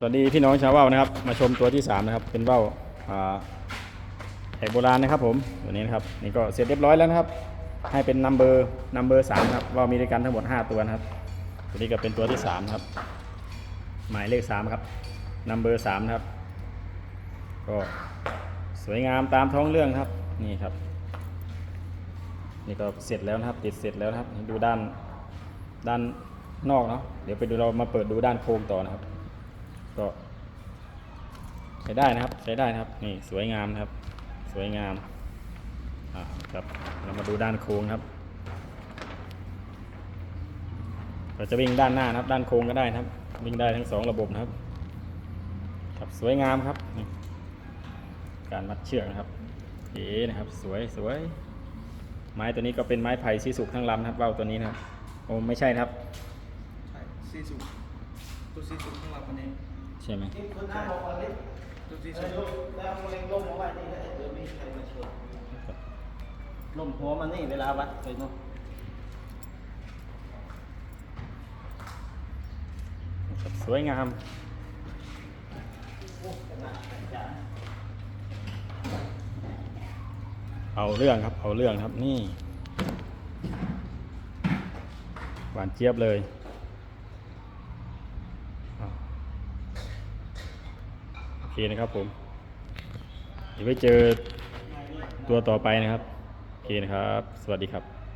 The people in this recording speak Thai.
สวัสดีพี่น้องชาวว่าวนะครับ มาชมตัวที่ 3 นะครับ เป็นว่าวอ่าแอกโบราณนะครับผมตัวนี้นะครับนี่ก็เสร็จเรียบร้อยแล้วนะครับ ให้เป็นนัมเบอร์นัมเบอร์สามครับว่าวมีด้วยกันทั้งหมด 5 ตัวนะครับ ตัวนี้ก็เป็นตัวที่3ครับ หมายเลข3ครับนัมเบอร์สามนะครับ ก็สวยงามตามท้องเรื่องครับนี่ครับ นี่ก็เสร็จแล้วนะครับ ติดเสร็จแล้วครับดูด้านด้านนอกเนาะเดี๋ยวไปดูเรามาเปิดดูด้านโครงต่อนะครับ ก็ ใช้ได้นะครับ ใช้ได้นะครับ นี่สวยงามครับ สวยงาม อ่าครับ เรามาดูด้านโค้งครับ เราจะวิ่งด้านหน้านะครับ ด้านโค้งก็ได้นะครับ วิ่งได้ทั้งสองระบบนะครับ ครับสวยงามครับ การมัดเชือกนะครับเอ๋นะครับ สวยสวย ไม้ตัวนี้ก็เป็นไม้ไผ่ซีสุกทั้งลำนะครับว่าวตัวนี้นะครับ โอ้ไม่ใช่นะครับ ใช่ซีสุตัวซีสุของเราคนนี้ ใช่ไหมที่คุณน้าบอกว่าเล็กตัวซีเอสุอแล้วเล็งลมเอาไว้นี่แล้วเดี๋ยวมีใครมาชนลมหัวมันนี่เวลาวัดไปเนาะครับสวยงามเอาเรื่องครับ เอาเรื่องครับนี่ หวานเจี๊ยบเลยอะโอเค นะครับผมเดี๋ยวไปเจอตัวต่อไปนะครับ โอเคนะครับ สวัสดีครับ